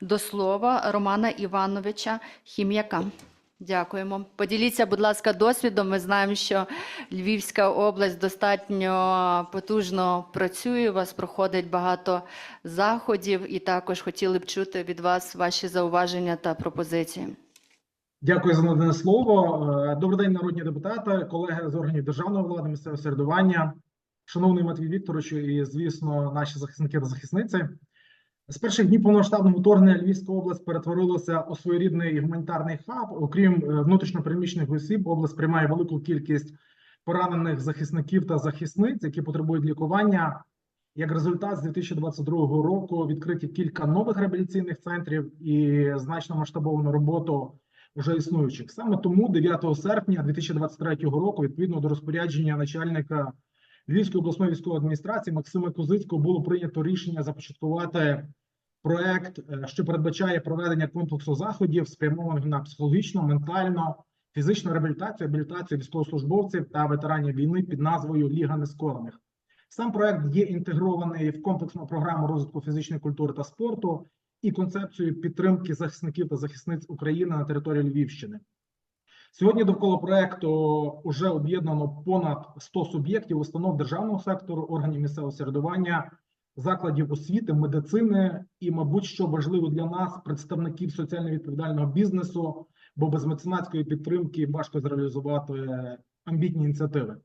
до слова Романа Івановича Хім'яка. Дякуємо. Поділіться, будь ласка, досвідом. Ми знаємо, що Львівська область достатньо потужно працює. У вас проходить багато заходів, і також хотіли б чути від вас ваші зауваження та пропозиції. Дякую за надане слово. Е, Добрий день, народні депутати, колеги з органів державної влади, місцевого середування, шановний Матвій Вікторовичу і, звісно, наші захисники та захисниці. З перших днів повномасштабного вторгнення Львівська область перетворилася у своєрідний гуманітарний хаб. Окрім е, внутрішньопереміщених осіб, область приймає велику кількість поранених захисників та захисниць, які потребують лікування. Як результат, з 2022 року відкриті кілька нових реабілітаційних центрів і значно масштабовану роботу вже існуючих. Саме тому 9 серпня 2023 року, відповідно до розпорядження начальника Львівської обласної військової адміністрації Максима Козицького, було прийнято рішення започаткувати проект, е, що передбачає проведення комплексу заходів, спрямованих на психологічну, ментальну, фізичну реабілітацію, реабілітацію військовослужбовців та ветеранів війни під назвою Ліга Нескорених. Сам проект є інтегрований в комплексну програму розвитку фізичної культури та спорту і концепцію підтримки захисників та захисниць України на території Львівщини. Сьогодні довкола проекту вже об'єднано понад 100 суб'єктів установ державного сектору, органів місцевого самоврядування, закладів освіти, медицини і, мабуть, що важливо для нас, представників соціально відповідального бізнесу, бо без меценатської підтримки важко зреалізувати амбітні ініціативи.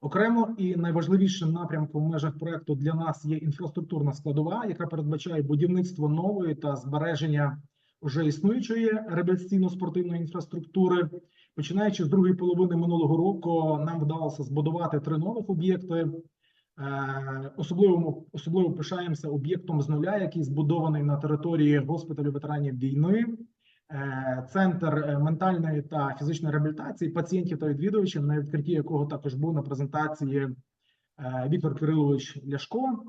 Окремо і найважливішим напрямком в межах проекту для нас є інфраструктурна складова, яка передбачає будівництво нової та збереження вже існуючої реабілітаційно-спортивної інфраструктури. Починаючи з другої половини минулого року, нам вдалося збудувати три нових об'єкти. Е, Особливо особливо пишаємося об'єктом з нуля, який збудований на території госпіталю ветеранів війни. Е, Центр е, ментальної та фізичної реабілітації пацієнтів та відвідувачів, на відкритті якого також був на презентації Віктор Кирилович Ляшко,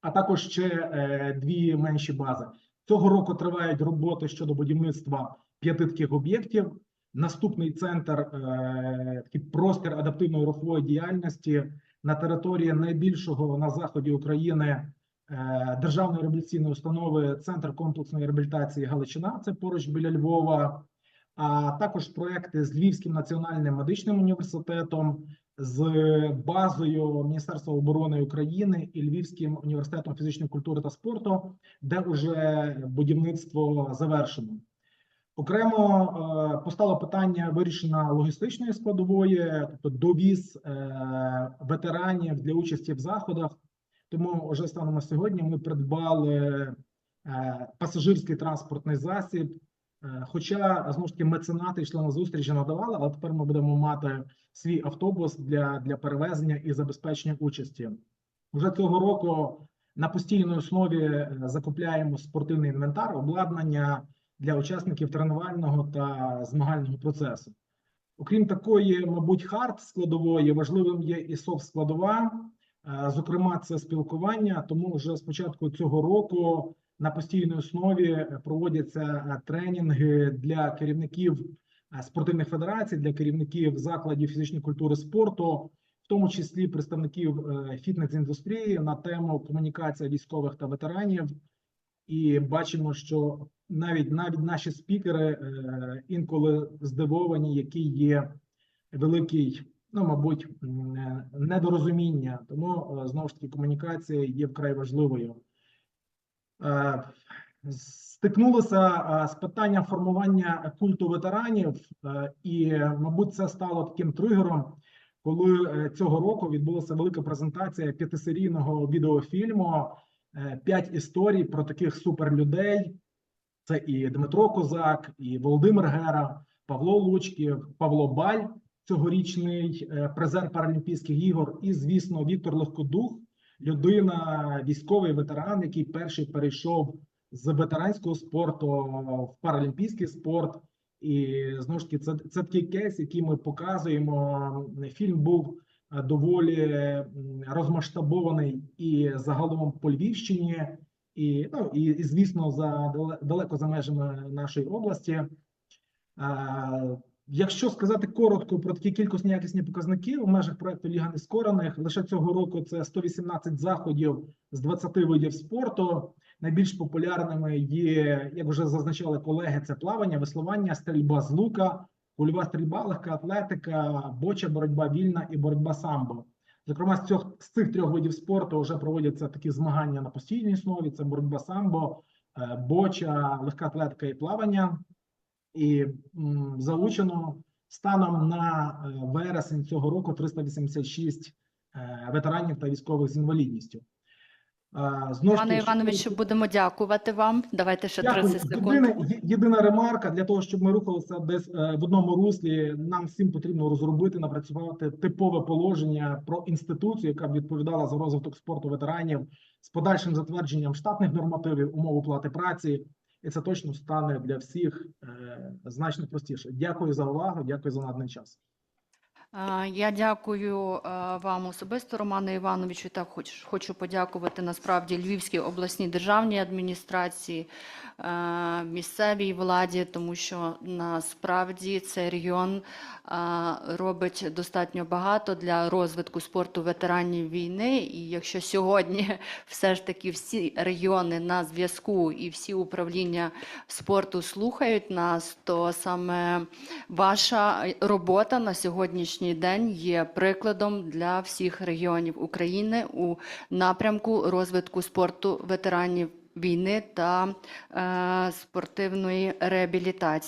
а також ще дві менші бази. Цього року тривають роботи щодо будівництва п'яти таких об'єктів. Наступний центр е, такий простір адаптивної рухової діяльності на території найбільшого на заході України е, державної реабілітаційної установи Центр комплексної реабілітації Галичина. Це поруч біля Львова. А також проекти з Львівським національним медичним університетом, з базою Міністерства оборони України і Львівським університетом фізичної культури та спорту, де вже будівництво завершено. Окремо е, постало питання вирішення логістичної складової, тобто довіз е, ветеранів для участі в заходах. Тому вже станом на сьогодні ми придбали е, пасажирський транспортний засіб. Хоча знову ж таки меценати йшли на зустрічі, надавали, але тепер ми будемо мати свій автобус для, для перевезення і забезпечення участі. Вже цього року на постійній основі закупляємо спортивний інвентар, обладнання для учасників тренувального та змагального процесу. Окрім такої, мабуть, хард складової, важливим є і софт складова. Е, Зокрема, це спілкування. Тому вже з початку цього року на постійній основі проводяться е, тренінги для керівників е, спортивних федерацій, для керівників закладів фізичної культури спорту, в тому числі представників фітнес-індустрії на тему комунікація військових та ветеранів. І бачимо, що навіть навіть наші спікери е, інколи здивовані, який є великий, ну мабуть, е, недорозуміння. Тому е, знову ж таки комунікація є вкрай важливою. Стикнулися з питанням формування культу ветеранів, і, мабуть, це стало таким тригером, коли цього року відбулася велика презентація п'ятисерійного відеофільму п'ять історій про таких суперлюдей. Це і Дмитро Козак, і Володимир Гера, Павло Лучків, Павло Баль, цьогорічний е, призер Паралімпійських ігор, і, звісно, Віктор Легкодух, людина, військовий ветеран, який перший перейшов з ветеранського спорту в паралімпійський спорт. І знову ж таки, це, це такий кейс, який ми показуємо. Фільм був е, доволі розмасштабований і загалом по Львівщині, і, ну, і, і звісно, за далеко за межами нашої області. Якщо сказати коротко про такі кількісні якісні показники у межах проекту Ліга нескорених, лише цього року це 118 заходів з 20 видів спорту. Найбільш популярними є, як вже зазначали колеги, це плавання, веслування, стрільба з лука, кульова стрільба, легка атлетика, боча, боротьба вільна і боротьба самбо. Зокрема, з цих, з цих трьох видів спорту вже проводяться такі змагання на постійній основі: це боротьба самбо, е, боча, легка атлетика і плавання. І м, залучено станом на е, вересень цього року 386 е, ветеранів та військових з інвалідністю. Знову Пане Івановичу, будемо дякувати вам. Давайте ще Дякую. 30 секунд. Єдине, є- єдина ремарка для того, щоб ми рухалися десь е, в одному руслі. Нам всім потрібно розробити, напрацювати типове положення про інституцію, яка б відповідала за розвиток спорту ветеранів з подальшим затвердженням штатних нормативів, умов оплати праці, і це точно стане для всіх е, значно простіше. Дякую за увагу. Дякую за наданий час. Я дякую вам особисто, Роману Івановичу. Так хочу, подякувати насправді Львівській обласній державній адміністрації, місцевій владі, тому що насправді цей регіон робить достатньо багато для розвитку спорту ветеранів війни. І якщо сьогодні все ж таки всі регіони на зв'язку і всі управління спорту слухають нас, то саме ваша робота на сьогоднішній день є прикладом для всіх регіонів України у напрямку розвитку спорту ветеранів війни та е, спортивної реабілітації.